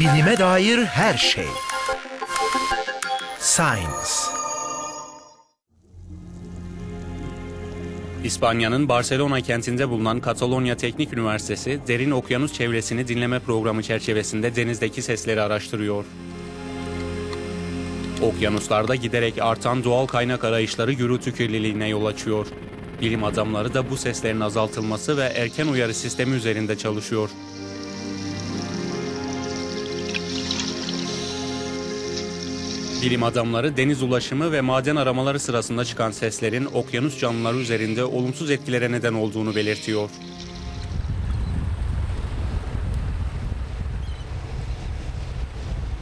Bilime dair her şey. Science. İspanya'nın Barcelona kentinde bulunan Katalonya Teknik Üniversitesi, derin okyanus çevresini dinleme programı çerçevesinde denizdeki sesleri araştırıyor. Okyanuslarda giderek artan doğal kaynak arayışları gürültü kirliliğine yol açıyor. Bilim adamları da bu seslerin azaltılması ve erken uyarı sistemi üzerinde çalışıyor. Bilim adamları deniz ulaşımı ve maden aramaları sırasında çıkan seslerin okyanus canlıları üzerinde olumsuz etkilere neden olduğunu belirtiyor.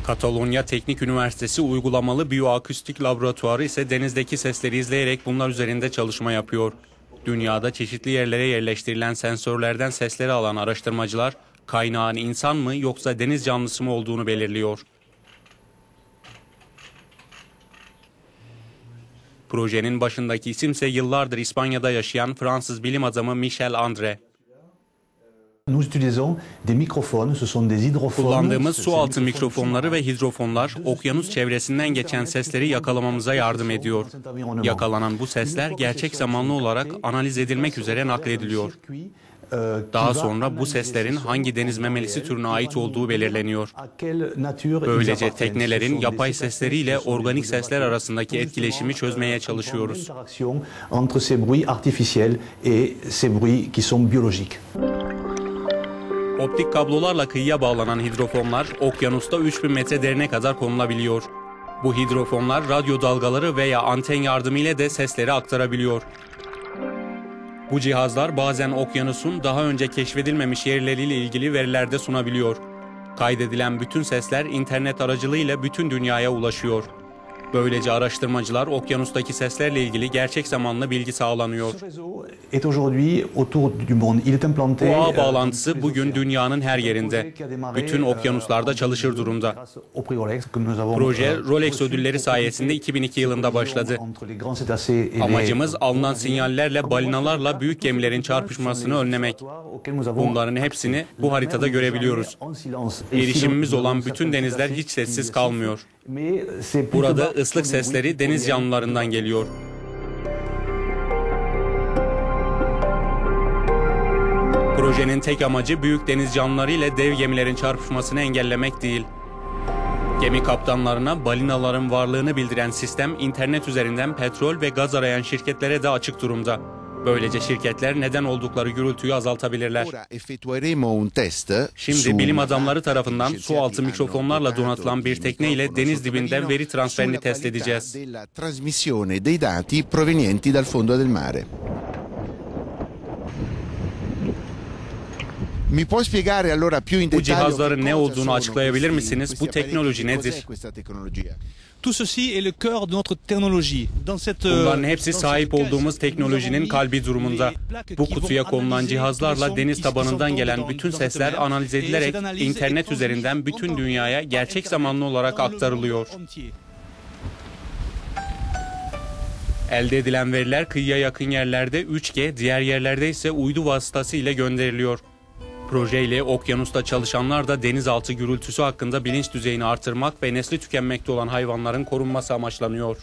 Katalonya Teknik Üniversitesi Uygulamalı Biyoakustik Laboratuvarı ise denizdeki sesleri izleyerek bunlar üzerinde çalışma yapıyor. Dünyada çeşitli yerlere yerleştirilen sensörlerden sesleri alan araştırmacılar kaynağın insan mı yoksa deniz canlısı mı olduğunu belirliyor. Projenin başındaki isimse yıllardır İspanya'da yaşayan Fransız bilim adamı Michel André. Kullandığımız su altı mikrofonları ve hidrofonlar okyanus çevresinden geçen sesleri yakalamamıza yardım ediyor. Yakalanan bu sesler gerçek zamanlı olarak analiz edilmek üzere naklediliyor. Daha sonra bu seslerin hangi deniz memelisi türüne ait olduğu belirleniyor. Böylece teknelerin yapay sesleriyle organik sesler arasındaki etkileşimi çözmeye çalışıyoruz. Entre ces bruits artificiels et ces bruits qui sont biologiques. Optik kablolarla kıyıya bağlanan hidrofonlar okyanusta 3000 metre derine kadar konulabiliyor. Bu hidrofonlar radyo dalgaları veya anten yardımıyla de sesleri aktarabiliyor. Bu cihazlar bazen okyanusun daha önce keşfedilmemiş yerleriyle ilgili veriler de sunabiliyor. Kaydedilen bütün sesler internet aracılığıyla bütün dünyaya ulaşıyor. Böylece araştırmacılar okyanustaki seslerle ilgili gerçek zamanlı bilgi sağlanıyor. Bu euh, bağlantısı bugün dünyanın her yerinde. Bütün okyanuslarda çalışır durumda. Proje euh, Rolex ödülleri sayesinde compléter 2002 yılında başladı. Amacımız alınan sinyallerle balinalarla büyük gemilerin çarpışmasını önlemek. Bunların hepsini bu haritada görebiliyoruz. Erişimimiz olan bütün denizler hiç sessiz kalmıyor. Burada ıslık sesleri deniz canlılarından geliyor. Projenin tek amacı büyük deniz canlıları ile dev gemilerin çarpışmasını engellemek değil. Gemi kaptanlarına balinaların varlığını bildiren sistem internet üzerinden petrol ve gaz arayan şirketlere de açık durumda. Böylece şirketler neden oldukları gürültüyü azaltabilirler. Şimdi bilim adamları tarafından su altı mikrofonlarla donatılan bir tekne ile deniz dibinden veri transferini test edeceğiz. Bu dettaglio cihazların ne olduğunu açıklayabilir questi- misiniz? Bu teknoloji nedir? Cos'è questa tecnologia? Tout ceci est le cœur de notre technologie. Dans cette, euh, Bunların hepsi sahip olduğumuz teknolojinin kalbi durumunda. Bu kutuya konulan cihazlarla deniz tabanından gelen bütün sesler analiz edilerek internet üzerinden en bütün dünyaya gerçek zamanlı olarak aktarılıyor. Elde edilen veriler kıyıya yakın yerlerde 3G, diğer yerlerde ise uydu vasıtası ile gönderiliyor. Projeyle okyanusta çalışanlar da denizaltı gürültüsü hakkında bilinç düzeyini artırmak ve nesli tükenmekte olan hayvanların korunması amaçlanıyor.